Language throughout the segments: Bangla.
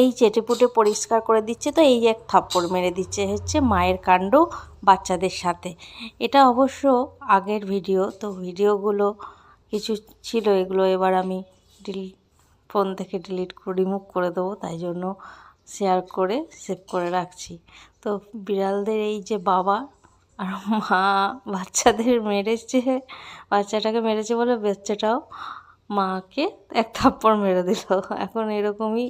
এই চেটেপুটে পরিষ্কার করে দিচ্ছে তো, এই এক থাপ্পড় মেরে দিচ্ছে হচ্ছে মায়ের কাণ্ড বাচ্চাদের সাথে। এটা অবশ্য আগের ভিডিও, তো ভিডিওগুলো কিছু ছিল, এগুলো এবার আমি ডিল, ফোন থেকে ডিলিট রিমুভ করে দেবো, তাই জন্য শেয়ার করে, সেভ করে রাখছি। তো বিড়ালদের এই যে বাবা আর মা বাচ্চাদের মেরেছে, বাচ্চাটাকে মেরেছে বলে বাচ্চাটাও মাকে এক থাপ্পড় মেরে দিল। এখন এরকমই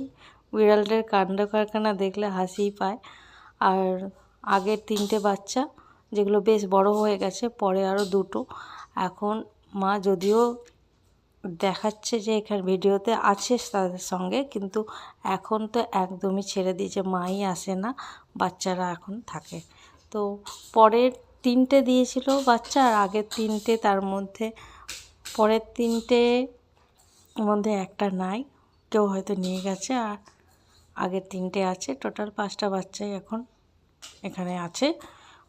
বিড়ালদের কাণ্ড কারখানা দেখলে হাসিই পায়। আর আগের তিনটে বাচ্চা, যেগুলো বেশ বড় হয়ে গেছে, পরে আরও দুটো। এখন মা যদিও দেখাচ্ছে যে এখানে ভিডিওতে আছে তাদের সঙ্গে, কিন্তু এখন তো একদমই ছেড়ে দিয়েছে, মাই আসে না, বাচ্চারা এখন থাকে। তো পরের তিনটে দিয়েছিল বাচ্চা, আর আগের তিনটে তার মধ্যে, পরের তিনটে মধ্যে একটা নাই, কেউ হয়তো নিয়ে গেছে, আর আগের তিনটে আছে টোটাল পাঁচটা বাচ্চাই এখন এখানে আছে।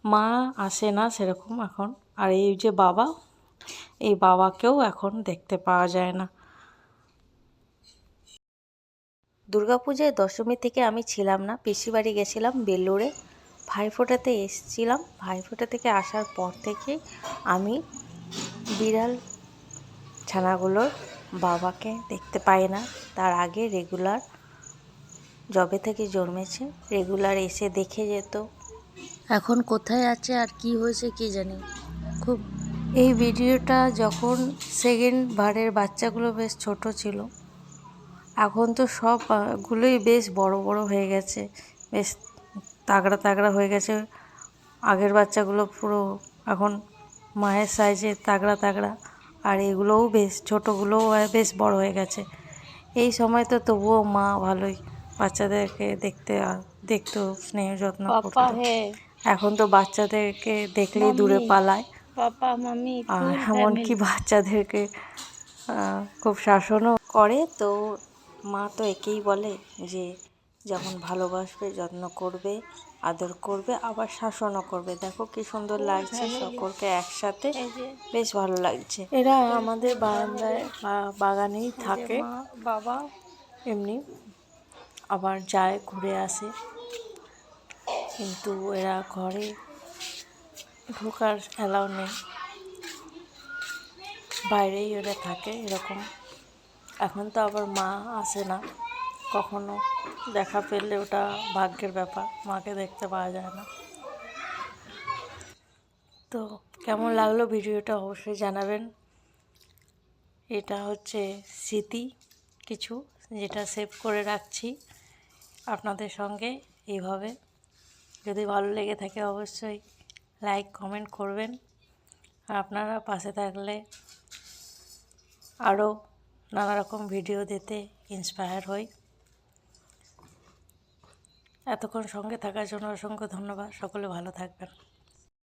মা আসে না সেরকম এখন। আর এই যে বাবা, এই বাবাকেও এখন দেখতে পাওয়া যায় না। দুর্গাপূজায় দশমী থেকে আমি ছিলাম না পিসি বাড়ি গেছিলাম বেলুড়ে। ভাইফোঁটাতে এসছিলাম। ভাইফোঁটা থেকে আসার পর থেকে আমি বিড়াল ছানাগুলোর বাবাকে দেখতে পাই না। তার আগে রেগুলার জবে থেকে জন্মেছে রেগুলার এসে দেখে যেত। এখন কোথায় আছে আর কি হয়েছে কি জানি। খুব, এই ভিডিওটা যখন সেকেন্ড বারের বাচ্চাগুলো বেশ ছোট ছিল, এখন তো সবগুলোই বেশ বড় বড় হয়ে গেছে, বেশ তাগড়া তাগড়া হয়ে গেছে। আগের বাচ্চাগুলো পুরো এখন মায়ের সাইজে তাগড়া তাগড়া, আর এগুলোও বেশ, ছোটোগুলোও বেশ বড় হয়ে গেছে। এই সময় তো তবুও মা ভালোই বাচ্চাদেরকে দেখতে দেখতো স্নেহ যত্ন করতো। এখন তো বাচ্চাদেরকে দেখলেই দূরে পালায়। আর এমনকি বাচ্চাদেরকে খুব শাসনও করে। তো মা তো একেই বলে যে যেমন ভালোবাসবে যত্ন করবে আদর করবে আবার শাসনও করবে। দেখো কি সুন্দর লাগছে সকলকে একসাথে। বেশ ভালো লাগছে। এরা আমাদের বারান্দায় বাগানেই থাকে। বাবা এমনি। আবার যায়, ঘুরে আসে। কিন্তু এরা ঘরে ঢোকার অ্যালাউ নেই। বাইরেই ওরা থাকে এরকম। এখন তো আবার মা আসে না। কখনো দেখা পেলে ওটা ভাগ্যের ব্যাপার, মাকে দেখতে পাওয়া যায় না। তো কেমন লাগল ভিডিওটা অবশ্যই জানাবেন। এটা হচ্ছে স্মৃতি কিছু যেটা সেভ করে রাখছি। আপনাদের সঙ্গে এইভাবে। যদি ভালো লেগে থাকে অবশ্যই লাইক কমেন্ট করবেন। আর আপনারা পাশে থাকলে আরও নানা রকম ভিডিও দিতে ইন্সপায়ার হই। এতক্ষণ সঙ্গে থাকার জন্য অসংখ্য ধন্যবাদ। সকলে ভালো থাকবেন।